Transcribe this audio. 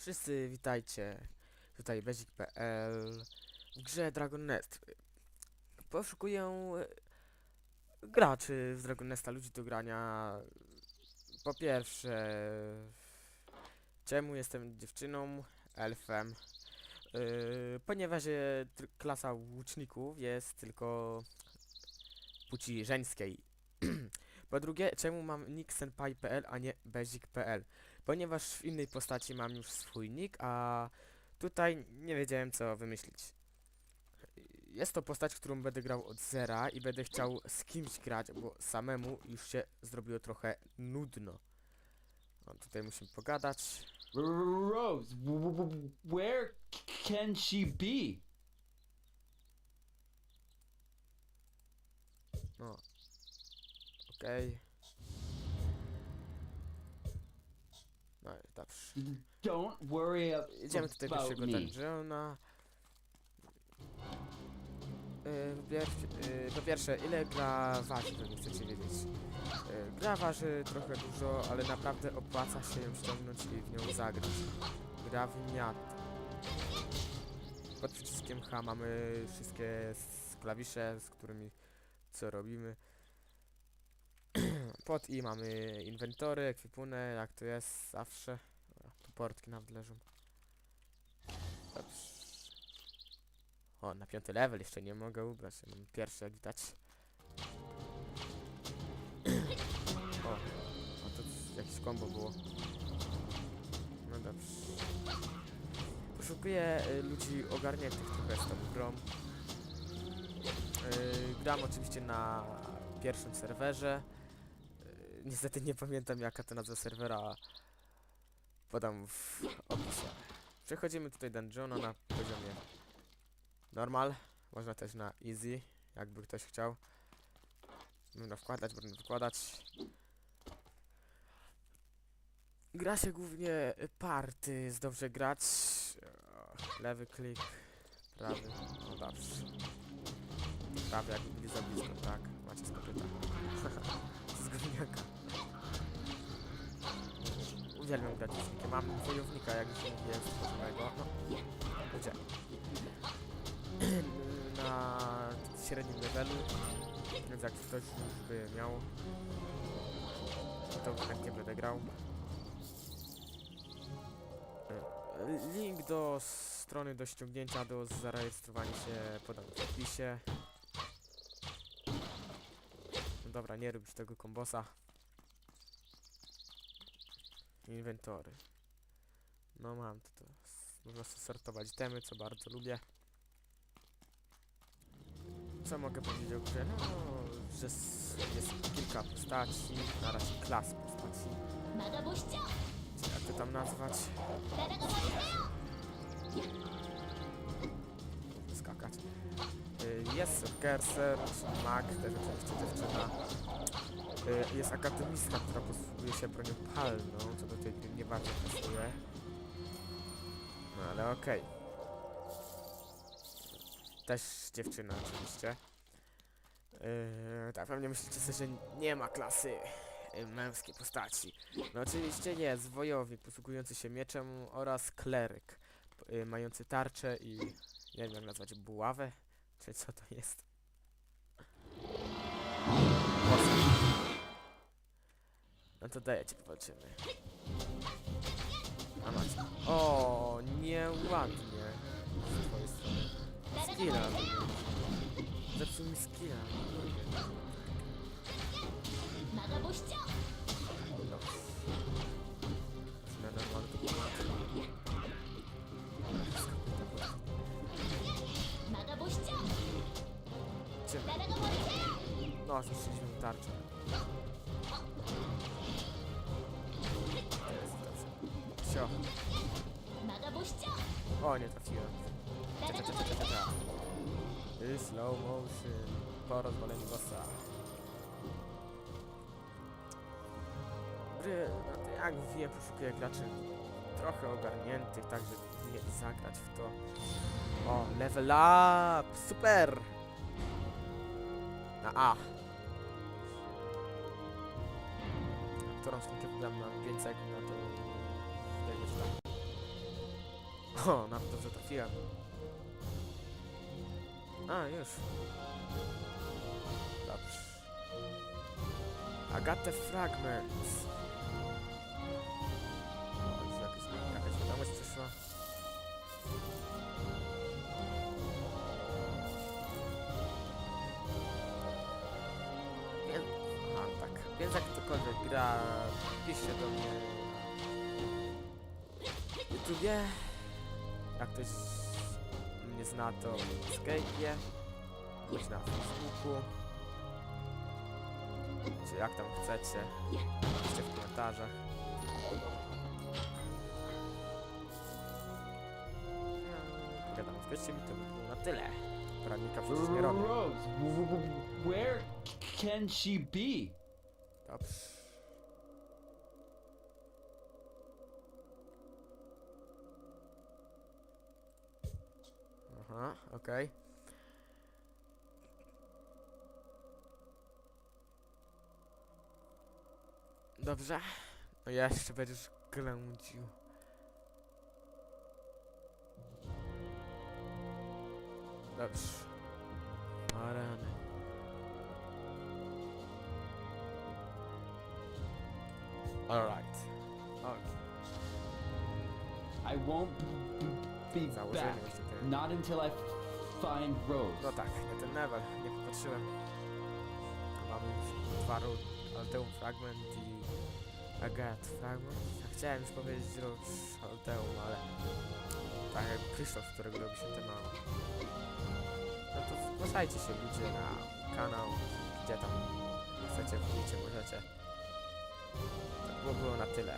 Wszyscy witajcie. Tutaj Bezik.pl w grze Dragon Nest. Poszukuję e, graczy z Dragon Nesta, ludzi do grania. Po pierwsze, czemu jestem dziewczyną, elfem? Yy, ponieważ e, klasa łuczników jest tylko płci żeńskiej. Po drugie, czemu mam nick senpai.pl, a nie bezik.pl? Ponieważ w innej postaci mam już swój nick, a tutaj nie wiedziałem co wymyślić. Jest to postać, którą będę grał od zera i będę chciał z kimś grać, bo samemu już się zrobiło trochę nudno. No, tutaj musimy pogadać. Rose, where can she be? No. Okej. No i dobrze. Don't worry ab- Idziemy about pierwszego me. dungeona. Yy, yy, po pierwsze, ile gra waży, to nie chcecie wiedzieć. Yy, gra waży trochę dużo, ale naprawdę opłaca się ją ściągnąć i w nią zagrać. Gra w miat. Pod przyciskiem H mamy wszystkie s- klawisze, z którymi co robimy. Pod I mamy inwentory, ekwipunek, jak to jest zawsze. Tu portki nawet leżą. Dobrze. O, na piąty level jeszcze nie mogę ubrać. ja Mam pierwszy, jak widać. O, a to jakieś kombo było. No dobrze. Poszukuję y, ludzi ogarniętych trochę z tą grą. Y, gram oczywiście na pierwszym serwerze. Niestety nie pamiętam jaka to nazwa serwera. Podam w opisie. Przechodzimy tutaj dungeona na poziomie normal. Można też na easy, jakby ktoś chciał. Można wkładać, można wykładać. Gra się głównie party, jest dobrze grać. Lewy klik, prawy, no dobrze. Prawy jakby byli za blisko, tak, macie z Uwielbiam grać wojownikiem. Mam wojownika, jak już mówiłem, stworzonego. No, gdzie? Na średnim levelu. Więc jak ktoś już by miał, to chętnie będę grał. E, Link do strony do ściągnięcia, do zarejestrowania się podam w opisie. No dobra, nie robić tego kombosa. Inwentory. No mam to. to. Można sortować temy, co bardzo lubię. Co mogę powiedzieć o grze? No, że jest kilka postaci, na razie klas postaci. Jak to tam nazwać? Skakać. Y, jest Gerser, Mag, też oczywiście dziewczyna. Y, Jest akademistka, która posługuje się bronią palną, co do tej nie bardzo pasuje. No ale okej. Też dziewczyna oczywiście. Yy, tak, pewnie myślicie sobie, że nie ma klasy y, męskiej postaci. No oczywiście jest wojownik posługujący się mieczem oraz kleryk y, mający tarczę i nie wiem jak nazwać buławę, czy co to jest. No to dajcie, zobaczymy. A macie. O, nieładnie. Z twojej strony. Skilla. Zepsuł mi skilla. Zmiana warto Czym? No, zniszczyliśmy tarczę. Magabuścio. O, nie trafiłem. Cza, cza, cza, cza, cza, cza. Y, slow motion. Po rozwaleniu bossa. Gry, no jak wie, poszukuję graczy trochę ogarniętych, tak żeby nie zagrać w to. O, level up! Super! Na A. Którą skutkę gram na więcej jak na to O, na to dobrze trafiłem. A, już. Dobrze. Agatę Fragments. O, jakaś, jakaś wiadomość przyszła. Więc, a tak, więc jak ktokolwiek gra, piszcie do mnie na YouTubie. Jak ktoś mnie zna, to w Skype'ie, bądź na Facebooku. Czy jak tam chcecie, piszcie w komentarzach. Wiadomo, wpiszcie mi to by było na tyle. Poradnika przecież nie robię. Rose, where can she be? Dobrze. Uh-huh, Aha, okej. Dobrze. No jeszcze będziesz ględził. Dobrze. Areny. Alright. Okay. I won't be back. Not until I find Rose. No tak, nie ten level, nie popatrzyłem. Mamy już dwa ru- Alteum Fragment i Agat Fragment. Ja chciałem już powiedzieć Roach Alteum, ale tak jak Krzysztof, którego robi się ten mało. No to zgłaszajcie się ludzie na kanał, gdzie tam chcecie, wbijcie, możecie. To było na tyle.